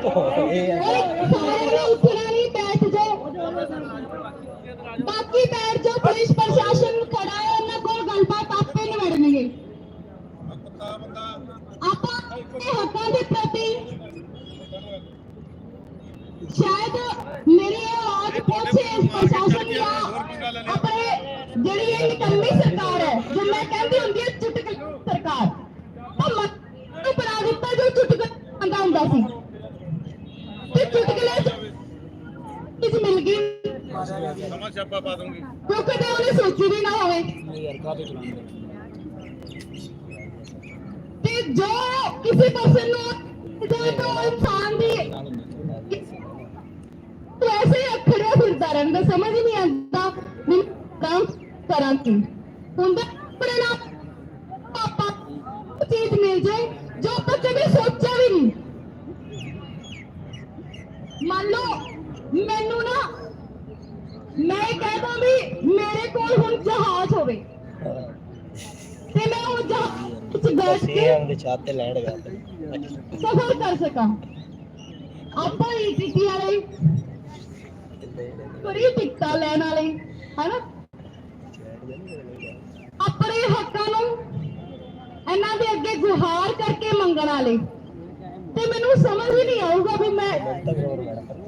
ਸਾਰਿਆਂ ਨੇ ਉੱਠਣਾ ਨਹੀਂ ਬੈਠ ਜਾਓ ਬਾਕੀ ਬੈਠ ਜਾਓ ਪੁਲਿਸ ਪ੍ਰਸ਼ਾਸਨ ਖੜਾ ਹੈ ਉਹਨਾਂ ਕੋਲ ਗੱਲਬਾਤ ਆਪੇ ਨਿਬੜਨਗੇ ਆਪਾਂ ਆਪਣੇ ਹੱਕਾਂ ਦੇ ਪ੍ਰਤੀ ਸ਼ਾਇਦ ਮੇਰੀ ਆਵਾਜ਼ ਪਹੁੰਚੇ ਇਸ ਪ੍ਰਸ਼ਾਸਨ ਜਾਂ ਆਪਣੇ ਜਿਹੜੀ ਇਹ ਨਿਕੰਮੀ ਸਰਕਾਰ ਹੈ ਜੋ ਮੈਂ ਕਹਿੰਦੀ ਹੁੰਦੀ ਹੈ ਚੁਟਕਲ ਸਰਕਾਰ ਉਹ ਮਨ ਨੂੰ ਬਣਾ ਦਿੱਤਾ ਜੋ ਚੁਟਕਲ ਆਂਦਾ ਹੁੰਦਾ ਸੀ ਤੇ ਚੁਟਕਲੇ ਚ ਮਿਲ ਗਈ ਸਮਾਂ ਛਾਪਾ ਪਾ ਦੂੰਗੀ ਕਿਉਂ ਕਦੇ ਉਹਨੇ ਸੋਚੀ ਵੀ ਨਾ ਹੋਵੇ ਤੇ ਜੋ ਕਿਸੇ ਪਰਸਨ ਨੂੰ ਜੋ ਤੋਂ ਇਨਸਾਨ ਦੀ ਵੈਸੇ ਹੀ ਅਖੜਿਆ ਫਿਰਦਾ ਰਹਿੰਦਾ ਸਮਝ ਹੀ ਨਹੀਂ ਆਉਂਦਾ ਵੀ ਕੰਮ ਕਰਾਂ ਕੀ ਹੁੰਦਾ ਆਪਣੇ ਨਾਲ ਪਾਪਾ ਚੀਜ਼ ਮਿਲ ਜਾਏ ਜੋ ਆਪਾਂ ਕਦੇ ਸੋਚਿਆ ਵੀ ਨਹੀਂ ਮੰਨ ਲਓ ਮੈਨੂੰ ਨਾ ਮੈਂ ਕਹਦਾ ਵੀ ਮੇਰੇ ਕੋਲ ਹੁਣ ਜਹਾਜ਼ ਹੋਵੇ। ਤੇ ਮੈਂ ਉਹ ਜਹਾਜ਼ ਵਿੱਚ ਬੈਠ ਕੇ ਦੇ ਛਾਤੇ ਲੈਣ ਗਿਆ ਸਫਰ ਕਰ ਸਕਾਂ। ਆਪਾਂ ਹੀ ਟਿੱਕੀ ਵਾਲੇ ਕਰੀ ਟਿਕਟਾਂ ਲੈਣ ਵਾਲੇ ਹਨਾ? ਆਪਣੇ ਹੱਕਾਂ ਨੂੰ ਇਹਨਾਂ ਦੇ ਅੱਗੇ ਗੁਹਾਰ ਕਰਕੇ ਮੰਗਣ ਵਾਲੇ। ਤੇ ਮੈਨੂੰ ਸਮਝ ਹੀ ਨਹੀਂ ਆਊਗਾ ਵੀ ਮੈਂ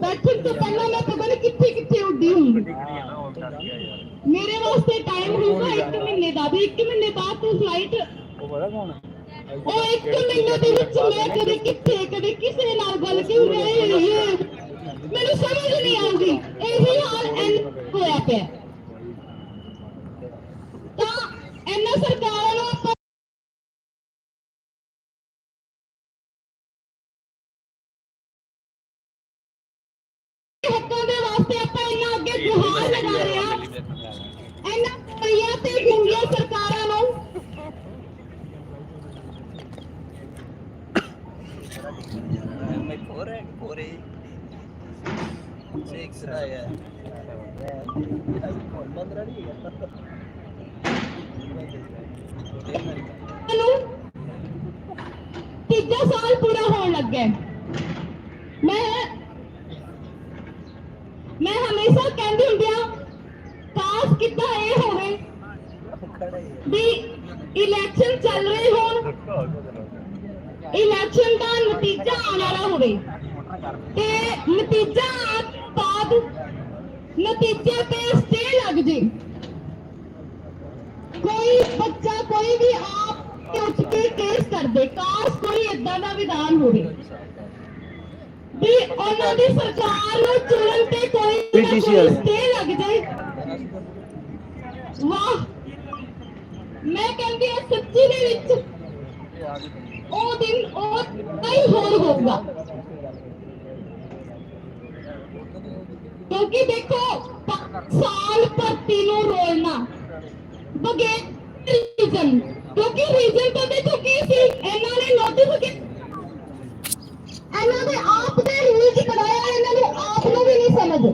ਬੈਠਣ ਤੋਂ ਪਹਿਲਾਂ ਮੈਂ ਪਤਾ ਨਹੀਂ ਕਿੱਥੇ ਕਿੱਥੇ ਉੱਡੀ ਹੁੰਦੀ। ਮੇਰੇ ਵਾਸਤੇ ਟਾਈਮ ਹੋਊਗਾ 1 ਮਹੀਨੇ ਦਾ ਵੀ 1 ਮਹੀਨੇ ਬਾਅਦ ਤੂੰ ਫਲਾਈਟ ਉਹ ਬੜਾ ਕੌਣ ਉਹ ਇੱਕ ਮਹੀਨੇ ਦੇ ਵਿੱਚ ਮੈਂ ਕਦੇ ਕਿੱਥੇ, ਕਦੇ ਕਿਸੇ ਨਾਲ ਗੱਲ ਕਿਉਂ ਰਹੀ ਹੈ ਮੈਨੂੰ ਸਮਝ ਨਹੀਂ ਆਉਂਦੀ। ਇਹੀ ਹਾਲ ਐਨ ਹੋਇਆ ਪਿਆ ਤਾਂ ਇਹਨਾਂ ਸਰਕਾਰਾਂ ਨੂੰ ਆਪਾਂ ਹੱਕਾਂ ਦੇ ਵਾਸਤੇ ਆਪਾਂ ਇਹਨਾਂ ਅੱਗੇ ਗੁਹਾਰ ਲਗਾ ਰਹੇ ਹਾਂ ਇਹਨਾਂ ਕੋਈਆਂ ਤੇ ਗੁੰਗੀਆਂ ਸਰਕਾਰਾਂ ਨੂੰ ਮੈਂ ਕੋਰੇ ਕੋਰੇ ਸਿਕਸ ਦਾ ਹੈ ਬੰਦਰਾ ਨਹੀਂ ਨੂੰ ਤੀਜਾ ਸਾਲ ਪੂਰਾ ਹੋਣ ਲੱਗਾ ਮੈਂ ਮੈਂ ਹਮੇਸ਼ਾ ਕਹਿੰਦੀ ਹੁੰਦੀ ਆ ਕਾਸ ਕਿੱਦਾਂ ਇਹ ਹੋਵੇ ਵੀ ਇਲੈਕਸ਼ਨ ਚੱਲ ਰਹੇ ਹੋਣ ਇਲੈਕਸ਼ਨ ਦਾ ਨਤੀਜਾ ਆਉਣ ਵਾਲਾ ਹੋਵੇ। ਤੇ ਨਤੀਜਾ ਬਾਅਦ ਨਤੀਜੇ ਤੇ ਸਟੇ ਲੱਗ ਜੇ। ਕੋਈ ਬੱਚਾ ਕੋਈ ਵੀ ਆਪ ਤੇ ਉੱਠ ਕੇ ਕੇਸ ਕਰਦੇ ਕਾਸ ਕੋਈ ਇਦਾਂ ਦਾ ਵਿਧਾਨ ਹੋਵੇ। ਵੀ ਉਹਨਾਂ ਦੀ ਸਰਕਾਰ ਨੂੰ ਚੁਣਨ ਤੇ ਕੋਈ। ਸਟੇ ਲੱਗ ਜਾਏ ਵਾਹ! ਮੈਂ ਕਹਿੰਦੀ ਹਾਂ ਸੱਚੀ ਦੇ ਵਿੱਚ ਉਹ ਦਿਨ ਉਹ ਕਈ ਹੋਰ ਹੋਊਗਾ। ਕਿਉਂਕਿ ਦੇਖੋ ਸਾਲ ਭਰਤੀ ਨੂੰ ਰੋਲਣਾ ਬਗੈਰ ਰੀਜ਼ਨ ਕਿਉਂਕਿ ਰੀਜ਼ਨ ਤਾਂ ਦੇਖੋ ਕੀ ਸੀ ਇਹਨਾਂ ਨੇ ਨੋਟੀਫਿਕੇਸ਼ਨ ਇਹਨਾਂ ਦੇ ਆਪ ਦੇ ਰੂਲਸ ਬਣਾਇਆ ਇਹਨਾਂ ਨੂੰ ਆਪ ਨੂੰ ਵੀ ਨਹੀਂ ਸਮਝ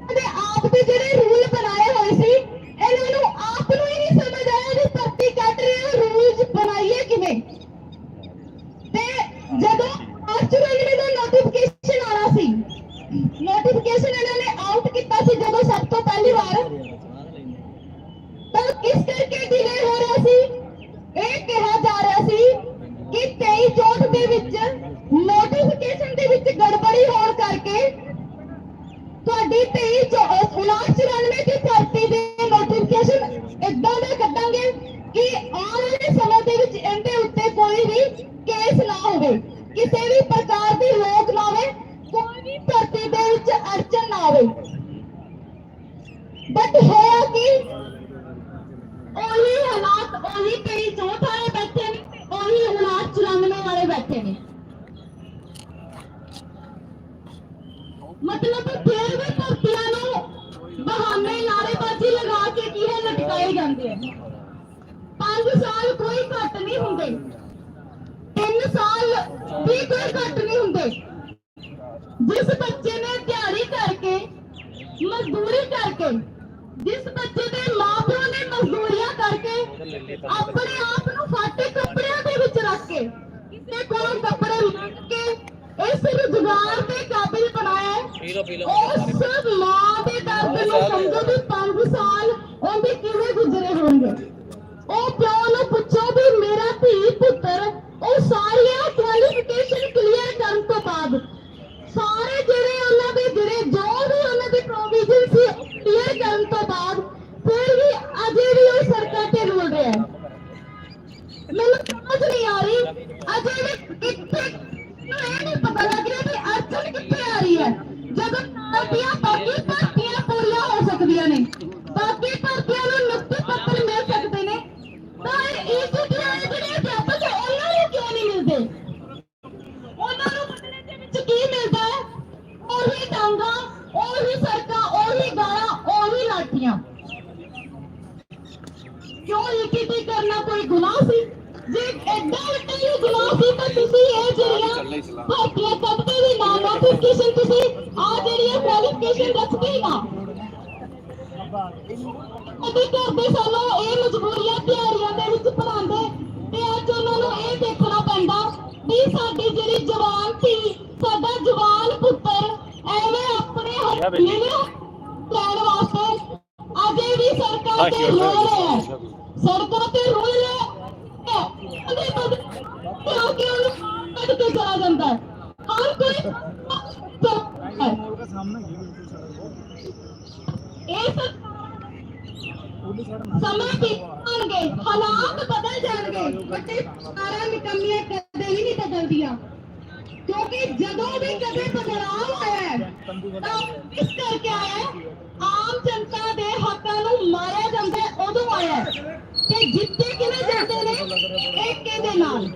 ਇਹਨਾਂ ਦੇ ਆਪ ਦੇ ਜਿਹੜੇ ਰੂਲ ਬਣਾਏ ਹੋਏ ਸੀ ਇਹਨਾਂ ਨੂੰ ਆਪ ਨੂੰ ਹੀ ਨਹੀਂ ਸਮਝ ਆਇਆ ਵੀ ਭਰਤੀ ਕੱਟ ਰਹੇ ਰੂਲਸ ਬਣਾਈਏ ਕਿਵੇਂ ਤੇ ਜਦੋਂ ਆਸਟ੍ਰੇਲੀਆ ਦਾ ਨੋਟੀਫਿਕੇਸ਼ਨ ਆਣਾ ਸੀ ਨੋਟੀਫਿਕੇਸ਼ਨ ਇਹਨਾਂ ਨੇ ਆਊਟ ਕੀਤਾ ਸੀ ਜਦੋਂ ਸਭ ਤੋਂ ਪਹਿਲੀ ਵਾਰ ਤਾਂ ਕਿਸ ਕਰਕੇ ਡਿਲੇ ਹੋ ਰਿਹਾ ਸੀ ਇਹ ਕਿਹਾ ਜਾ ਰਿਹਾ ਸੀ ਕਿ 23 ਚੋਟ ਦੇ ਵਿੱਚ ਨੋਟੀਫਿਕੇਸ਼ਨ ਦੇ ਵਿੱਚ ਗੜਬੜੀ ਹੋਣ ਕਰਕੇ ਤੁਹਾਡੀ 23 ਚੋ- ਉਨਾਹਠ ਚੁਰਾਨਵੇਂ ਦੀ ਭਰਤੀ ਦੇ ਨੋਟੀਫਿਕੇਸ਼ਨ ਇਦਾਂ ਦੇ ਕੱਢਾਂਗੇ ਕਿ ਆਉਣ ਵਾਲੇ ਸਮੇਂ ਦੇ ਵਿੱਚ ਇਹਦੇ ਉੱਤੇ ਕੋਈ ਵੀ ਕੇਸ ਨਾ ਹੋਵੇ। ਕਿਸੇ ਵੀ ਪ੍ਰਕਾਰ ਦੀ ਰੋਕ ਨਾ ਹੋਵੇ ਕੋਈ ਵੀ ਭਰਤੀ ਦੇ ਵਿੱਚ ਅੜਚਨ ਨਾ ਆਵੇ ਬਟ ਹੋਇਆ ਕਿ ਉਹੀ ਹਾਲਾਤ ਉਹੀ ਕਈ ਚੌਥ ਵਾਲੇ ਬੈਠੇ ਨੇ ਤੇ ਉਹੀ ਹਾਲਾਤ 94 ਵਾਲੇ ਬੈਠੇ ਨੇ ਮਤਲਬ ਫਿਰ ਵੀ ਭਰਤੀਆਂ ਨੂੰ ਬਹਾਨੇ ਨਾਰੇਬਾਜ਼ੀ ਲਗਾ ਕੇ ਕੀ ਹੈ, ਲਟਕਾਏ ਜਾਂਦੇ ਆ। ਪੰਜ ਸਾਲ ਕੋਈ ਘੱਟ ਨਹੀਂ ਹੁੰਦੇ। ਤਿੰਨ ਸਾਲ ਵੀ ਕੋਈ ਘੱਟ ਨਹੀਂ ਹੁੰਦੇ। ਜਿਸ ਬੱਚੇ ਨੇ ਦਿਹਾੜੀ ਕਰਕੇ, ਮਜ਼ਦੂਰੀ ਕਰਕੇ, ਜਿਸ ਬੱਚੇ ਦੇ ਮਾਪਿਆਂ ਨੇ ਮਜ਼ਦੂਰੀਆਂ ਕਰਕੇ, ਆਪਣੇ ਆਪ ਨੂੰ ਫਾਟੇ ਕੱਪੜਿਆਂ ਦੇ ਵਿੱਚ ਰੱਖ ਕੇ ਕਿਸੇ ਕੋਲ ਕੱਪੜੇ ਮੰਗ ਕੇ ਇਸ ਰੁਜ਼ਗਾਰ ਦੇ ਕਾਬਿਲ ਬਣਾਇਆ ਹੈ ਪੀ ਲਓ। ਲਓ ਉਸ ਮਾਂ ਦੇ ਦਰਦ ਨੂੰ ਸਮਝੋ ਵੀ 5 ਸਾਲ ਉਹਦੇ ਕਿਵੇਂ ਗੁਜ਼ਰੇ ਹੋਣਗੇ ਉਹ ਪਿਓ ਨੂੰ ਪੁੱਛੋ ਵੀ ਮੇਰਾ ਧੀ ਪੁੱਤਰ ਉਹ ਸਾਰੀਆਂ ਕੁਆਲੀਫਿਕੇਸ਼ਨ ਕਲੀਅਰ ਕਰਨ ਤੋਂ ਬਾਅਦ ਸਾਰੇ ਜਿਹੜੇ ਉਹਨਾਂ ਦੇ ਜਿਹੜੇ ਜੋ ਵੀ ਉਹਨਾਂ ਦੀ ਪ੍ਰੋਵੀਜ਼ਨ ਸੀ ਕਲੀਅਰ ਕਰਨ ਤੋਂ ਬਾਅਦ ਫਿਰ ਵੀ ਅਜੇ ਵੀ ਉਹ ਸਰਕਾਰ ਤੇ ਰੁਲ ਰਿਹਾ ਹੈ ਮੈਨੂੰ ਸਮਝ ਨਹੀਂ ਆ ਰਹੀ ਅਜੇ ਵੀ ਕਿੱਥੇ ਨੂੰ ਇਹ ਨਹੀਂ ਪਤਾ ਲੱਗ ਰਿਹਾ ਕਿ ਅੜਚਨ ਕਿੱਥੇ ਆ ਰਹੀ ਹੈ ਜਦੋਂ ਸਾਡੀਆਂ ਬਾਕੀ ਭਰਤੀਆਂ ਪੂਰੀਆਂ ਹੋ ਸਕਦੀਆਂ ਨੇ ਬਾਕੀ ਭਰਤੀਆਂ ਨੂੰ ਨਿਯੁਕਤੀ ਪੱਤਰ ਮਿਲ ਸਕਦੇ ਨੇ। ਤਾਂ ਇਹ ਜਿਹੜੀਆਂ ਜਿਹੜੇ ਅਧਿਆਪਕ ਹੈ ਉਹਨਾਂ ਨੂੰ ਕਿਉਂ ਨਹੀਂ ਮਿਲਦੇ? ਉਹਨਾਂ ਨੂੰ ਬਦਲੇ ਦੇ ਵਿੱਚ ਕੀ ਮਿਲਦਾ ਹੈ? ਉਹੀ ਡਾਂਗਾ ਉਹੀ ਸੜਕਾਂ, ਉਹੀ ਗਾਲਾਂ, ਉਹੀ ਲਾਠੀਆਂ। ਕਿਉਂ ਈਟੀਟੀ ਕਰਨਾ ਕੋਈ ਗੁਨਾਹ ਸੀ? ਜੇ ਐਡਾ ਵੱਡਾ ਹੀ ਗੁਨਾਹ ਸੀ, ਤਾਂ ਤੁਸੀਂ ਇਹ ਜਿਹੜੀਆਂ ਭਾਰਤੀಯ ਕੱਢਦੇ ਵੀ ਨਾ ਨੋਟੀਫਿਕੇਸ਼ਨ ਤੁਸੀਂ ਆ ਜਿਹੜੀਆਂ ਕੁਆਲੀਫਿਕੇਸ਼ਨ ਰੱਖਦੇ ਹੀ ਨਾ ਕਦੇ ਕਰਦੇ ਸਾਨੂੰ ਇਹ ਮਜਬੂਰੀਆਂ ਤਿਆਰੀਆਂ ਦੇ ਵਿੱਚ ਪੜਾਉਂਦੇ ਤੇ ਅੱਜ ਉਹਨਾਂ ਨੂੰ ਇਹ ਦੇਖਣਾ ਪੈਂਦਾ ਵੀ ਸਾਡੀ ਜਿਹੜੀ ਜਵਾਨ ਸੀ ਸਾਡਾ ਜਵਾਨ ਪੁੱਤਰ ਐਵੇਂ ਆਪਣੇ ਹੱਥ ਨਹੀਂ ਲੈਣ ਵਾਸਤੇ। ਅਜੇ ਵੀ ਸਰਕਾਰ ਤੇ ਰੋ ਰਿਹਾ ਹੈ। ਸੜਕਾਂ ਤੇ ਰੋ ਸਮਾਂ ਬੀਤਣਗੇ ਹਾਲਾਤ ਬਦਲ ਜਾਣਗੇ। ਵੱਡੇ ਸਰਕਾਰਾਂ ਨਿਕੰਮੀਆਂ ਕਦੇ ਵੀ ਨਹੀਂ ਬਦਲਦੀਆਂ। ਕਿਉਂਕਿ ਜਦੋਂ ਵੀ ਕਦੇ ਬਦਲਾਅ ਆਇਆ ਹੈ, ਤਾਂ ਇਸ ਕਰਕੇ ਆਇਆ ਆਮ ਜਨਤਾ ਦੇ ਹੱਕਾਂ ਨੂੰ ਮਾਰਿਆ ਜਾਂਦਾ ਉਦੋਂ ਆਇਆ ਤੇ ਜਿੱਤੇ ਕਿਵੇਂ ਜਾਂਦੇ ਨੇ, ਏਕੇ ਦੇ ਨਾਲ।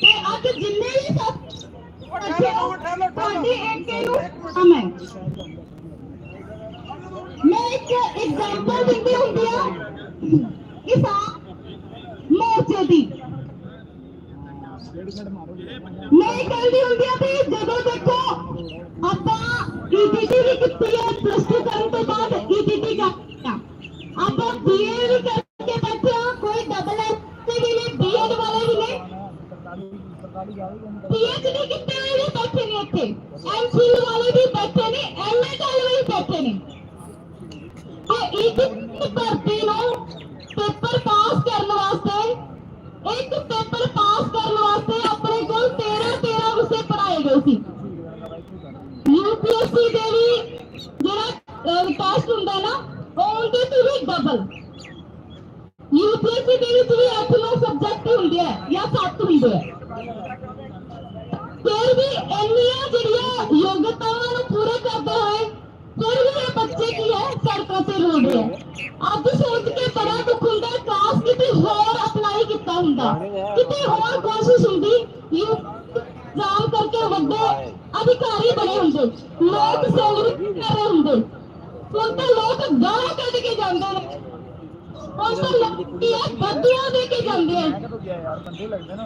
ਤੇ ਅੱਜ ਜਿੰਨੇ ਵੀ ਸਾਥੀ ਤੁਹਾਡੀ ਏਕੇ ਨੂੰ ਹਮ ਮੈਂ ਇੱਕ ਐਗਜ਼ਾਮਪਲ ਦਿੰਦੀ ਹੁੰਦੀ ਆ ਕਿਸਾਨ ਮੋਰਚੇ ਦੀ ਮੈਂ ਇਹ ਕਹਿੰਦੀ ਹੁੰਦੀ ਆ ਵੀ ਜਦੋਂ ਦੇਖੋ ਆਪਾਂ ਈਟੀਟੀ ਵੀ ਕੀਤੀ ਹੈ ਪਲੱਸ 2 ਕਰਨ ਤੋਂ ਬਾਅਦ ਈਟੀਟੀ ਕਰਤਾ ਆਪਾਂ ਬੀਏ ਵੀ ਕਰਕੇ ਬੈਠੇ ਆ ਕੋਈ ਡਬਲ ਐਸ ਵੀ ਨੇ ਬੀਐਡ ਵਾਲੇ ਵੀ ਨੇ ਪੀਐਚਡੀ ਕੀਤੇ ਹੋਏ ਵੀ ਬੈਠੇ ਨੇ ਇੱਥੇ ਐਮਫਿਲ ਵਾਲੇ ਵੀ ਬੈਠੇ ਨੇ ਐਮਏ ਵਾਲੇ ਵੀ ਬੈਠੇ ਨੇ ਤੇ ਇੱਕ ਭਰਤੀ ਨੂੰ ਪੇਪਰ ਪਾਸ ਕਰਨ ਵਾਸਤੇ ਇੱਕ ਪੇਪਰ ਪਾਸ ਕਰਨ ਵਾਸਤੇ ਆਪਣੇ ਕੋਲ 13 13 ਵਿਸ਼ੇ ਪੜਾਏ ਗਏ ਸੀ ਯੂਪੀਐਸਸੀ ਦੇ ਵੀ ਜਿਹੜਾ ਟੈਸਟ ਹੁੰਦਾ ਨਾ ਉਹ ਉਹਦੇ ਤੇ ਵੀ ਡਬਲ ਯੂਪੀਐਸਸੀ ਦੇ ਵਿੱਚ ਵੀ 8-9 ਸਬਜੈਕਟ ਹੁੰਦੇ ਆ ਜਾਂ 7 ਹੁੰਦੇ ਆ ਫਿਰ ਵੀ ਇੰਨੀਆਂ ਜਿਹੜੀਆਂ ਯੋਗਤਾਵਾਂ ਨੂੰ ਪੂਰੇ ਕਰਦੇ ਹੋਏ ਫਿਰ ਵੀ ਇਹ ਬੱਚੇ ਕੀ ਹੈ ਸੜਕਾਂ ਤੇ ਰੋਡ ਰਹੇ ਆ। ਅੱਜ ਸੋਚ ਕੇ ਬੜਾ ਦੁੱਖ ਹੁੰਦਾ ਹੈ, ਕਾਸ਼ ਕਿਤੇ ਹੋਰ ਅਪਲਾਈ ਕੀਤਾ ਹੁੰਦਾ ਕਿਤੇ ਹੋਰ ਕੋਸ਼ਿਸ਼ ਹੁੰਦੀ ਯੂ ਜਾਮ ਕਰਕੇ ਵੱਡੇ ਅਧਿਕਾਰੀ ਬਣੇ ਹੁੰਦੇ ਲੋਕ ਸੇਵਕ ਕਰ ਰਹੇ ਹੁੰਦੇ ਹੁਣ ਤਾਂ ਲੋਕ ਗਾਲਾਂ ਕੱਢ ਕੇ ਜਾਂਦੇ ਨੇ ਹੁਣ ਤਾਂ ਲੋਕ ਇਹ ਬੱਦੂਆਂ ਦੇ ਕੇ ਜਾਂਦੇ ਆ तो क्या यार बंदे लगते ना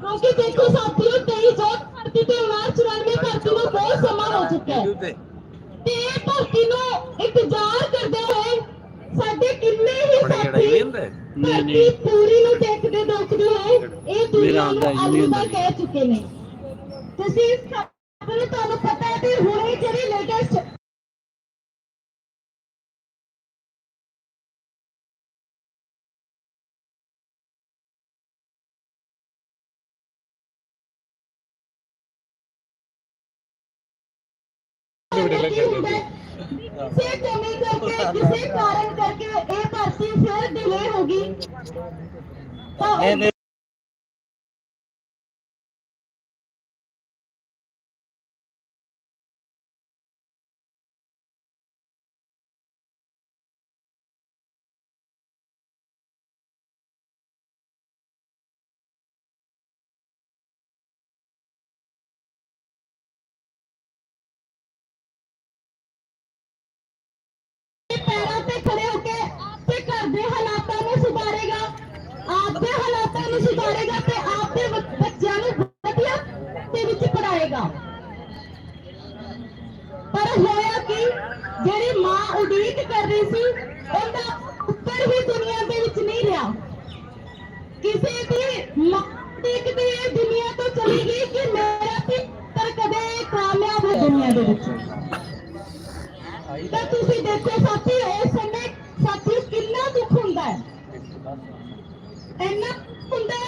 ਕਿਉਂਕਿ ਦੇਖੋ ਸਾਥੀਓ ਤੇਰੀ ਜੋਤ ਧਰਤੀ ਤੇ ਮਾਰਚ 94 ਧਰਤੀ ਨੂੰ ਬਹੁਤ ਸਮਾਂ ਹੋ ਚੁੱਕਾ ਹੈ। ਤੇ। ਇਹ ਭਰਤੀ ਨੂੰ ਇੰਤਜ਼ਾਰ ਕਰਦੇ ਹੋਏ ਸਾਡੇ ਕਿੰਨੇ ਹੀ ਸਾਥੀ ਧਰਤੀ ਪੂਰੀ ਨੂੰ ਦੇਖਦੇ ਦੇਖਦੇ ਹੋਏ ਇਹ ਦੁਨੀਆ ਨੂੰ ਅਲਵਿਦਾ ਕਹਿ ਚੁੱਕੇ ਨੇ। ਤੁਸੀਂ ਸਭ ਨੂੰ ਤੁਹਾਨੂੰ ਪਤਾ ਹੈ ਕਿ ਹੁਣੇ ਜਿਹੜੀ ਲੇਟੈਸਟ ਕਰਨਾ ਕੀ ਹੁੰਦਾ ਹੈ? ਕਿਸੇ ਕਮੀ ਕਰਕੇ ਕਿਸੇ ਕਾਰਨ ਕਰਕੇ ਇਹ ਭਰਤੀ ਫਿਰ ਡਿਲੇ ਹੋ ਗਈ ਤਾਂ ਪਰ ਹੋਇਆ ਕੀ ਜਿਹੜੀ ਮਾਂ ਉਡੀਕ ਕਰ ਰਹੀ ਸੀ, ਉਹਦਾ ਉੱਪਰ ਵੀ ਦੁਨੀਆ ਦੇ ਵਿੱਚ ਨਹੀਂ ਰਿਹਾ। ਕਿਸੇ ਦੀ ਮਾਂ ਦੇਖਦੀ ਇਹ ਦੁਨੀਆ ਤੋਂ ਚਲੀ ਗਈ ਕਿ ਮੇਰਾ ਪੁੱਤਰ ਕਦੇ ਕਾਮਯਾਬ ਹੋ ਦੁਨੀਆ ਦੇ ਵਿੱਚ। ਤਾਂ ਤੁਸੀਂ ਦੇਖੋ ਸਾਥੀ ਉਸ ਸਮੇਂ ਸਾਥੀ ਕਿੰਨਾ ਦੁੱਖ ਹੁੰਦਾ ਹੈ। ਇੰਨਾ ਹੁੰਦਾ ਹੈ